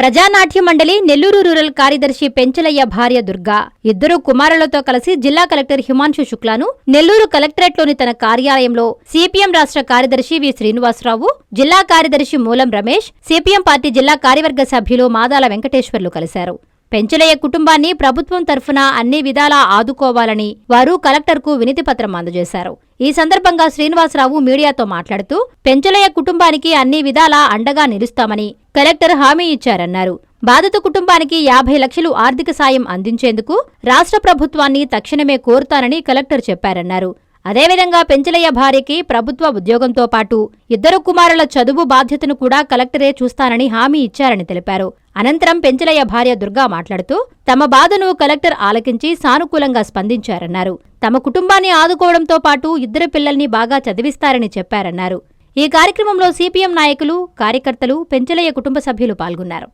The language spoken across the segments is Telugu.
ప్రజానాట్య మండలి నెల్లూరు రూరల్ కార్యదర్శి పెంచలయ్య భార్య దుర్గా. ఇద్దరు కుమారులతో కలిసి జిల్లా కలెక్టర్ హిమాంశు శుక్లాను నెల్లూరు కలెక్టరేట్లోని తన కార్యాలయంలో సిపిఎం రాష్ట్ర కార్యదర్శి వి. శ్రీనివాసరావు జిల్లా కార్యదర్శి మూలం రమేష్ సిపిఎం పార్టీ జిల్లా కార్యవర్గ సభ్యులు మాదాల వెంకటేశ్వర్లు కలిశారు. పెంచలయ్య కుటుంబాన్ని ప్రభుత్వం తరఫున అన్ని విధాలా ఆదుకోవాలని వారు కలెక్టర్కు వినతిపత్రం అందజేశారు. ఈ సందర్భంగా శ్రీనివాసరావు మీడియాతో మాట్లాడుతూ పెంచలయ్య కుటుంబానికి అన్ని విధాలా అండగా నిలుస్తామని కలెక్టర్ హామీ ఇచ్చారన్నారు. బాధిత కుటుంబానికి యాభై లక్షలు ఆర్థిక సాయం అందించేందుకు రాష్ట్ర ప్రభుత్వాన్ని తక్షణమే కోరుతానని కలెక్టర్ చెప్పారన్నారు. అదేవిధంగా పెంచలయ్య భార్యకి ప్రభుత్వ ఉద్యోగంతో పాటు ఇద్దరు కుమారుల చదువు బాధ్యతను కూడా కలెక్టరే చూస్తానని హామీ ఇచ్చారని తెలిపారు. అనంతరం పెంచలయ్య భార్య దుర్గా మాట్లాడుతూ తమ బాధను కలెక్టర్ ఆలకించి సానుకూలంగా స్పందించారన్నారు. తమ కుటుంబాన్ని ఆదుకోవడంతో పాటు ఇద్దరు పిల్లల్ని బాగా చదివిస్తారని చెప్పారన్నారు. ఈ కార్యక్రమంలో సిపిఎం నాయకులు కార్యకర్తలు పెంచలయ్య కుటుంబ సభ్యులు పాల్గొన్నారు.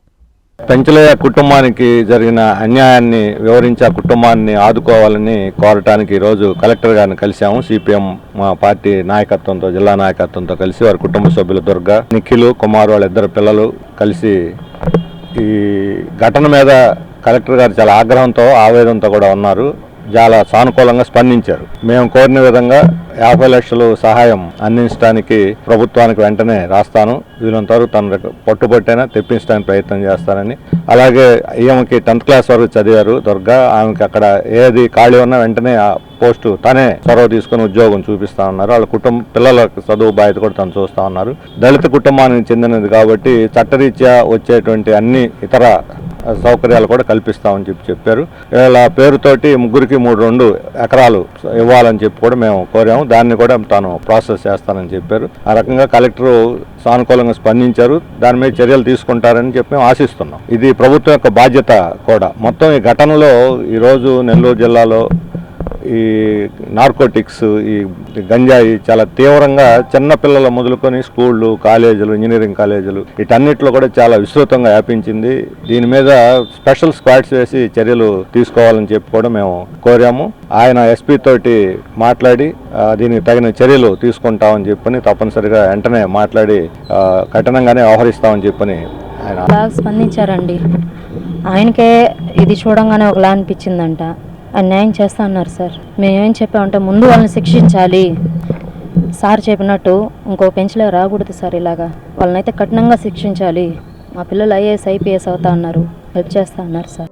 పెంచలయ్య కుటుంబానికి జరిగిన అన్యాయాన్ని వివరించి ఆ కుటుంబాన్ని ఆదుకోవాలని కోరటానికి ఈరోజు కలెక్టర్ గారిని కలిశాము. సిపిఎం మా పార్టీ నాయకత్వంతో జిల్లా నాయకత్వంతో కలిసి వారి కుటుంబ సభ్యులు దుర్గా నిఖిలు కుమార్ వాళ్ళ ఇద్దరు పిల్లలు కలిసి ఈ ఘటన మీద కలెక్టర్ గారు చాలా ఆగ్రహంతో ఆవేదనతో కూడా ఉన్నారు. చాలా సానుకూలంగా స్పందించారు. మేము కోరిన విధంగా యాభై లక్షలు సహాయం అందించడానికి ప్రభుత్వానికి వెంటనే రాస్తాను. వీళ్ళంత వరకు తన పట్టుబట్టైనా తెప్పించడానికి ప్రయత్నం చేస్తానని అలాగే ఈమెకి టెన్త్ క్లాస్ వరకు చదివారు దుర్గా. ఆమెకి అక్కడ ఏది ఖాళీ ఉన్నా వెంటనే ఆ పోస్టు తనే చొరవ తీసుకుని ఉద్యోగం చూపిస్తా ఉన్నారు. వాళ్ళ కుటుంబ పిల్లల చదువు బాధ్యత కూడా తను చూస్తా ఉన్నారు. దళిత కుటుంబానికి చెందినది కాబట్టి చట్టరీత్యా వచ్చేటువంటి అన్ని ఇతర సౌకర్యాలు కూడా కల్పిస్తామని చెప్పి చెప్పారు. ఇలా పేరుతోటి ముగ్గురికి మూడు రెండు ఎకరాలు ఇవ్వాలని చెప్పి కూడా మేము కోరాము. దాన్ని కూడా తాను ప్రాసెస్ చేస్తానని చెప్పారు. ఆ రకంగా కలెక్టర్ సానుకూలంగా స్పందించారు. దాని మీద చర్యలు తీసుకుంటారని చెప్పి మేము ఆశిస్తున్నాం. ఇది ప్రభుత్వం యొక్క బాధ్యత కూడా. మొత్తం ఈ ఘటనలో ఈరోజు నెల్లూరు జిల్లాలో ఈ నార్కోటిక్స్ ఈ గంజాయి చాలా తీవ్రంగా చిన్న పిల్లలు మొదలుకొని స్కూళ్ళు కాలేజీలు ఇంజనీరింగ్ కాలేజీలు వీటన్నిటిలో కూడా చాలా విస్తృతంగా వ్యాపించింది. దీని మీద స్పెషల్ స్క్వాడ్స్ వేసి చర్యలు తీసుకోవాలని చెప్పి కూడా మేము కోరాము. ఆయన ఎస్పీ తోటి మాట్లాడి దీనికి తగిన చర్యలు తీసుకుంటామని చెప్పని తప్పనిసరిగా వెంటనే మాట్లాడి కఠినంగానే వ్యవహరిస్తామని చెప్పని ఆయన స్పందించారండి. ఆయనకే ఇది చూడంగానే ఒకలా అనిపించిందంట. అన్యాయం న్యాయం చేస్తా అన్నారు సార్. మేమేం చెప్పామంటే ముందు వాళ్ళని శిక్షించాలి. సార్ చెప్పినట్టు ఇంకో పెంచలే రాకూడదు సార్ ఇలాగా. వాళ్ళనైతే కఠినంగా శిక్షించాలి. మా పిల్లలు ఐఏఎస్ ఐపీఎస్ అవుతా ఉన్నారు హెల్ప్ చేస్తా అన్నారు sir.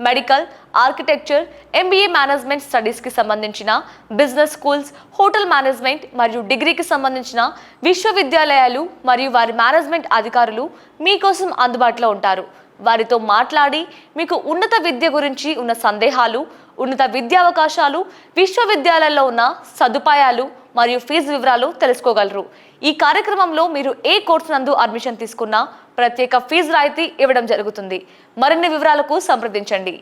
medical architecture MBA management స్టడీస్కి సంబంధించిన బిజినెస్ స్కూల్స్ హోటల్ మేనేజ్మెంట్ మరియు డిగ్రీకి సంబంధించిన విశ్వవిద్యాలయాలు మరియు వారి మేనేజ్మెంట్ అధికారులు మీకోసం అందుబాటులో ఉంటారు. వారితో మాట్లాడి మీకు ఉన్నత విద్య గురించి ఉన్న సందేహాలు ఉన్నత విద్యావకాశాలు విశ్వవిద్యాలయాల్లో ఉన్న సదుపాయాలు మరియు ఫీజు వివరాలు తెలుసుకోగలరు. ఈ కార్యక్రమంలో మీరు ఏ కోర్సు నందు అడ్మిషన్ తీసుకున్నా ప్రత్యేక ఫీజు రాయితీ ఇవ్వడం జరుగుతుంది. మరిన్ని వివరాలకు సంప్రదించండి.